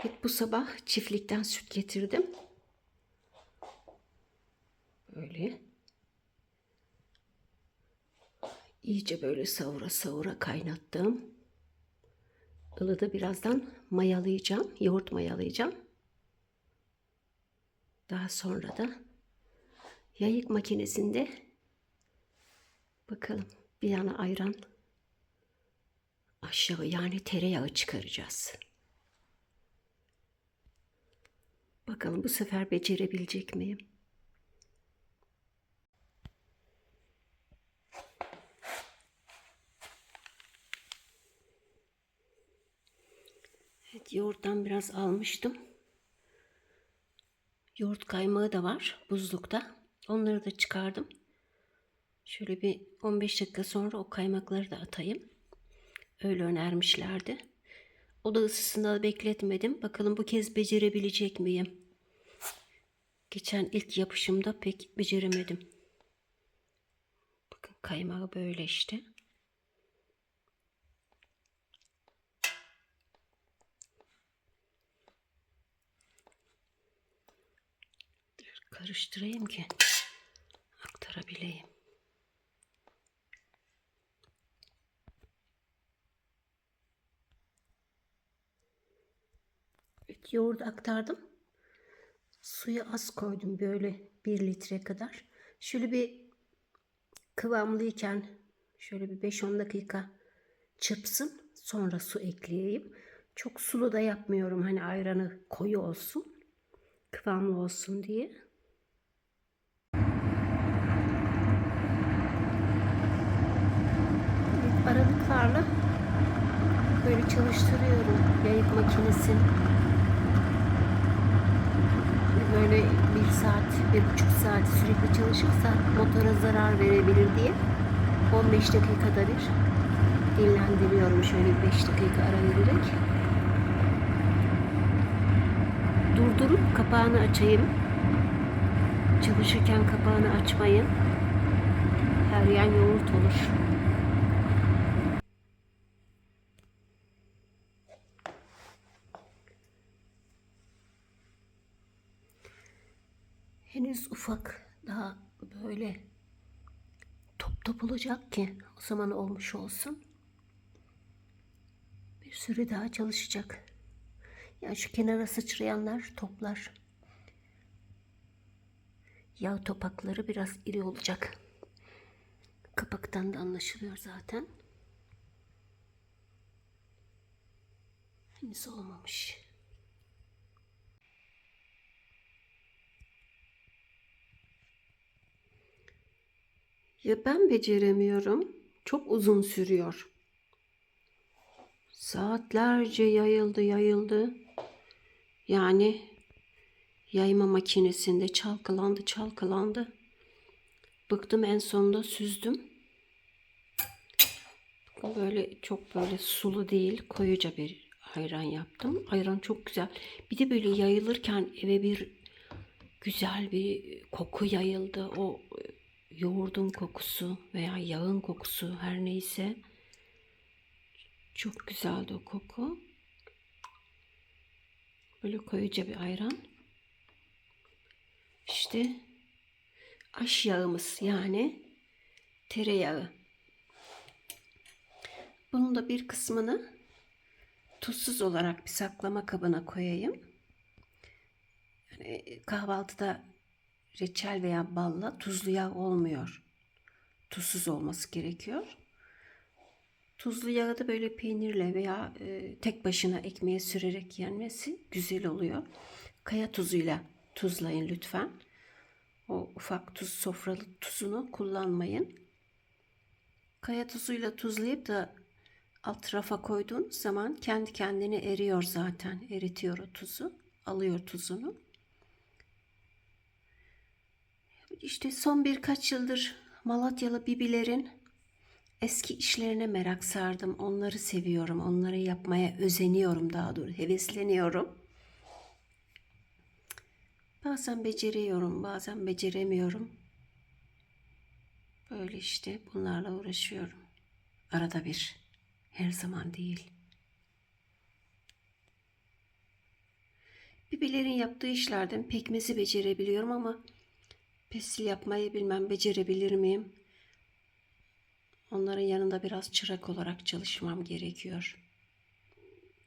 Evet bu sabah çiftlikten süt getirdim. Böyle. İyice böyle savura savura kaynattım. Ilığı birazdan mayalayacağım. Yoğurt mayalayacağım. Daha sonra da yayık makinesinde bakalım bir yana ayran aşağı yani tereyağı çıkaracağız. Bakalım bu sefer becerebilecek miyim? Evet, yoğurttan biraz almıştım. Yoğurt kaymağı da var buzlukta. Onları da çıkardım. Şöyle bir 15 dakika sonra o kaymakları da atayım. Öyle önermişlerdi. Oda ısısında da bekletmedim. Bakalım bu kez becerebilecek miyim? Geçen ilk yapışımda pek beceremedim. Bakın kaymağı böyle işte. Dur, karıştırayım ki aktarabileyim. Evet, yoğurdu aktardım. Suyu az koydum böyle bir litre kadar. Şöyle bir kıvamlıyken şöyle bir 5-10 dakika çırpsın. Sonra su ekleyeyim. Çok sulu da yapmıyorum. Hani ayranı koyu olsun. Kıvamlı olsun diye. Aralıklarla böyle çalıştırıyorum yayık makinesini böyle bir saat, bir buçuk saat sürekli çalışırsa motora zarar verebilir diye 15 dakikada bir dinlendiriyorum şöyle 5 dakika ara vererek. Durdurup kapağını açayım. Çalışırken kapağını açmayın. Her yer yoğurt olur. Henüz ufak daha böyle top top olacak ki o zaman olmuş olsun. Bir süre daha çalışacak. Yani şu kenara sıçrayanlar toplar. Yağ topakları biraz iri olacak. Kapaktan da anlaşılıyor zaten. Henüz olmamış. Ya ben beceremiyorum. Çok uzun sürüyor. Saatlerce yayıldı yayıldı. Yani yayma makinesinde çalkalandı çalkalandı. Bıktım en sonunda süzdüm. Böyle çok böyle sulu değil koyuca bir ayran yaptım. Ayran çok güzel. Bir de böyle yayılırken eve bir güzel bir koku yayıldı. O yoğurdun kokusu veya yağın kokusu her neyse çok güzeldi o koku. Böyle koyuca bir ayran. İşte aş yağımız yani tereyağı. Bunun da bir kısmını tuzsuz olarak bir saklama kabına koyayım. Yani kahvaltıda reçel veya balla tuzlu yağ olmuyor. Tuzsuz olması gerekiyor. Tuzlu yağı da böyle peynirle veya e, tek başına ekmeğe sürerek yenmesi güzel oluyor. Kaya tuzuyla tuzlayın lütfen. O ufak tuz sofralı tuzunu kullanmayın. Kaya tuzuyla tuzlayıp da alt rafa koyduğunuz zaman kendi kendine eriyor zaten. Eritiyor o tuzu. Alıyor tuzunu. İşte son birkaç yıldır Malatyalı bibilerin eski işlerine merak sardım. Onları seviyorum. Onları yapmaya özeniyorum daha doğrusu. Hevesleniyorum. Bazen beceriyorum, bazen beceremiyorum. Böyle işte bunlarla uğraşıyorum. Arada bir. Her zaman değil. Bibelerin yaptığı işlerden pekmezi becerebiliyorum ama pestil yapmayı bilmem becerebilir miyim? Onların yanında biraz çırak olarak çalışmam gerekiyor.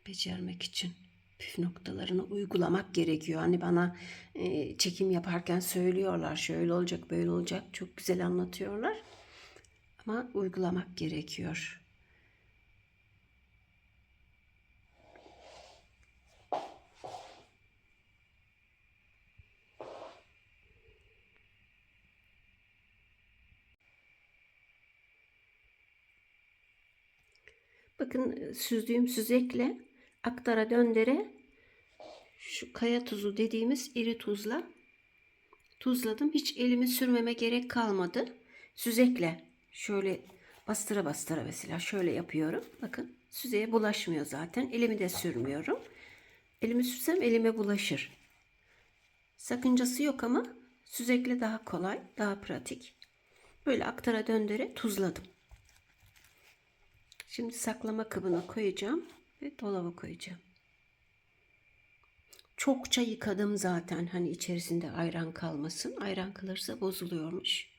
Becermek için püf noktalarını uygulamak gerekiyor. Hani bana e, çekim yaparken söylüyorlar şöyle olacak böyle olacak çok güzel anlatıyorlar. Ama uygulamak gerekiyor. Bakın e, süzdüğüm süzekle aktara döndere şu kaya tuzu dediğimiz iri tuzla tuzladım. Hiç elimi sürmeme gerek kalmadı. Süzekle şöyle bastıra bastıra mesela şöyle yapıyorum. Bakın süzeye bulaşmıyor zaten. Elimi de sürmüyorum. Elimi sürsem elime bulaşır. Sakıncası yok ama süzekle daha kolay, daha pratik. Böyle aktara döndere tuzladım. Şimdi saklama kabına koyacağım ve dolaba koyacağım. Çokça yıkadım zaten hani içerisinde ayran kalmasın. Ayran kalırsa bozuluyormuş.